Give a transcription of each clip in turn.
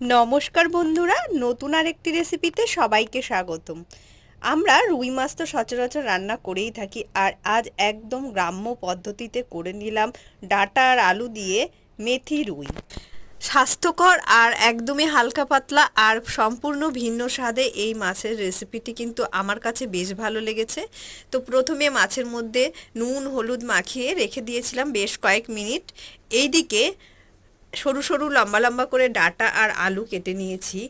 নমস্কার বন্ধুরা, নতুন আরেকটি রেসিপিতে সবাইকে স্বাগতম। আমরা রুই মাছ তো সচরাচর রান্না করেই থাকি আর আজ একদম গ্রাম্য পদ্ধতিতে করে নিলাম ডাটা আর আলু দিয়ে মেথি রুই। স্বাস্থ্যকর আর একদমই হালকা পাতলা আর সম্পূর্ণ ভিন্ন স্বাদে এই মাছের রেসিপিটি কিন্তু আমার কাছে বেশ ভালো লেগেছে। তো প্রথমে মাছের মধ্যে নুন, হলুদ মাখিয়ে রেখে দিয়েছিলাম বেশ কয়েক মিনিট। এইদিকে সরু সরু, লম্বা লম্বা করে ডাটা আর আলু কেটে নিয়েছি।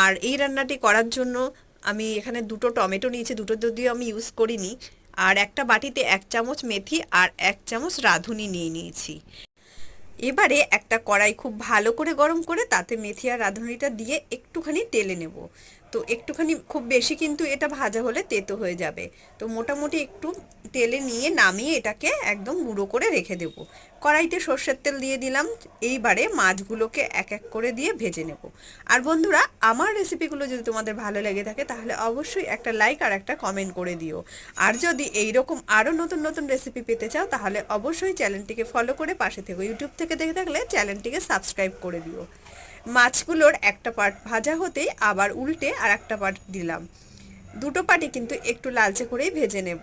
আর এই রান্নাটি করার জন্য আমি এখানে দুটো টমেটো নিয়েছি, দুটো যদিও আমি ইউজ করিনি। আর একটা বাটিতে এক চামচ মেথি আর এক চামচ রাঁধুনি নিয়ে নিয়েছি। এবারে একটা কড়াই খুব ভালো করে গরম করে তাতে মেথি আর রাঁধুনিটা দিয়ে একটুখানি তেলে নেব। তো একটুখানি খুব বেশি কিন্তু এটা ভাজা হলে তেতো হয়ে যাবে। তো মোটামুটি একটু তেলে নিয়ে নামিয়ে এটাকে একদম গুঁড়ো করে রেখে দেব। কড়াইতে সর্ষের তেল দিয়ে দিলাম, এইবারে মাছগুলোকে এক এক করে দিয়ে ভেজে নেব। আর বন্ধুরা, আমার রেসিপিগুলো যদি তোমাদের ভালো লেগে থাকে, তাহলে অবশ্যই একটা লাইক আর একটা কমেন্ট করে দিও। আর যদি এই রকম আরও নতুন নতুন রেসিপি পেতে চাও, তাহলে অবশ্যই চ্যানেলটিকে ফলো করে পাশে থেকো। ইউটিউব থেকে দেখে থাকলে চ্যানেলটিকে সাবস্ক্রাইব করে দিও। মাছগুলোর একটা পার্ট ভাজা হতেই আবার উল্টে আর একটা পার্ট দিলাম। দুটো পার্টি কিন্তু একটু লালচে করেই ভেজে নেব।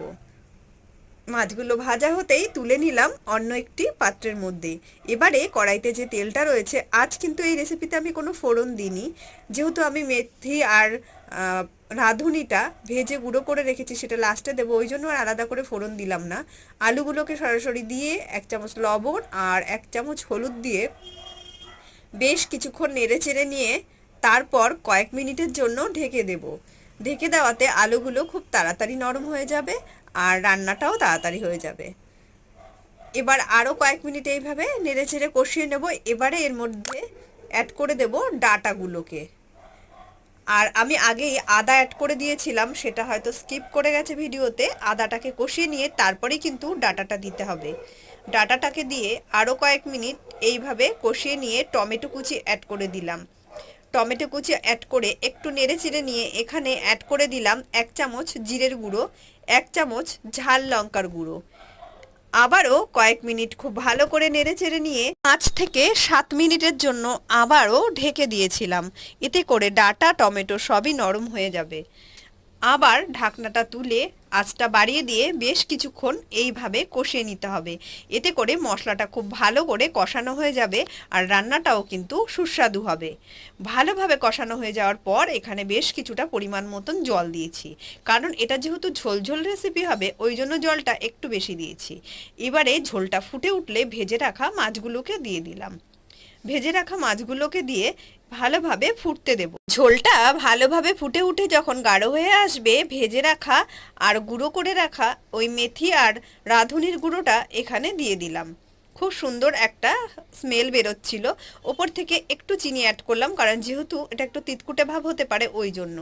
মাছগুলো ভাজা হতেই তুলে নিলাম অন্য একটি পাত্রের মধ্যে। এবারে কড়াইতে যে তেলটা রয়েছে, আজ কিন্তু এই রেসিপিতে আমি কোনো ফোড়ন দিইনি। যেহেতু আমি মেথি আর রাঁধুনিটা ভেজে গুঁড়ো করে রেখেছি, সেটা লাস্টে দেবো। ওই জন্য আর আলাদা করে ফোড়ন দিলাম না। আলুগুলোকে সরাসরি দিয়ে এক চামচ লবণ আর এক চামচ হলুদ দিয়ে বেশ কিছুক্ষণ নেড়ে চেড়ে নিয়ে তারপর কয়েক মিনিটের জন্য ঢেকে দেব। ঢেকে দেওয়াতে আলুগুলো খুব তাড়াতাড়ি নরম হয়ে যাবে আর রান্নাটাও তাড়াতাড়ি হয়ে যাবে। এবার আরও কয়েক মিনিট এইভাবে নেড়ে চেড়ে কষিয়ে নেব। এবারে এর মধ্যে অ্যাড করে দেব ডাটাগুলোকে। আর আমি আগেই আদা অ্যাড করে দিয়েছিলাম, সেটা হয়তো স্কিপ করে গেছে ভিডিওতে। আদাটাকে কষিয়ে নিয়ে তারপরেই কিন্তু ডাটাটা দিতে হবে। ডাটাটাকে দিয়ে আরও কয়েক মিনিট এইভাবে কষিয়ে নিয়ে টমেটো কুচি অ্যাড করে দিলাম। টমেটো কুচি অ্যাড করে একটু নেড়ে চেড়ে নিয়ে এখানে অ্যাড করে দিলাম এক চামচ জিরের গুঁড়ো, এক চামচ ঝাল লঙ্কার গুঁড়ো। আবারও কয়েক মিনিট খুব ভালো করে নেড়ে চেড়ে নিয়ে পাঁচ থেকে সাত মিনিটের জন্য আবারও ঢেকে দিয়েছিলাম। এতে করে ডাটা, টমেটো সবই নরম হয়ে যাবে। আবার ঢাকনাটা তুলে আঁচটা বাড়িয়ে দিয়ে বেশ কিছুক্ষণ এইভাবে কষিয়ে নিতে হবে। এতে করে মশলাটা খুব ভালো করে কষানো হয়ে যাবে আর রান্নাটাও কিন্তু সুস্বাদু হবে। ভালোভাবে কষানো হয়ে যাওয়ার পর এখানে বেশ কিছুটা পরিমাণ মতন জল দিয়েছি। কারণ এটা যেহেতু ঝোলঝোল রেসিপি হবে, ওই জন্য জলটা একটু বেশি দিয়েছি। এবারে ঝোলটা ফুটে উঠলে ভেজে রাখা মাছগুলোকে দিয়ে দিলাম। ভেজে রাখা মাছগুলোকে দিয়ে ভালোভাবে ফুটতে দেব। ঝোলটা ভালোভাবে ফুটে উঠে যখন গাঢ় হয়ে আসবে, ভেজে রাখা আর গুঁড়ো করে রাখা ওই মেথি আর রাঁধুনির গুঁড়োটা এখানে দিয়ে দিলাম। খুব সুন্দর একটা স্মেল বেরোচ্ছিল। ওপর থেকে একটু চিনি অ্যাড করলাম, কারণ যেহেতু এটা একটু তিতকুটে ভাব হতে পারে ওই জন্য।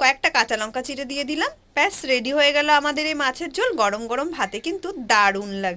কয়েকটা কাঁচা লঙ্কা চিড়ে দিয়ে দিলাম। ব্যাস রেডি হয়ে গেল আমাদের এই মাছের ঝোল। গরম গরম ভাতে কিন্তু দারুণ লাগবে।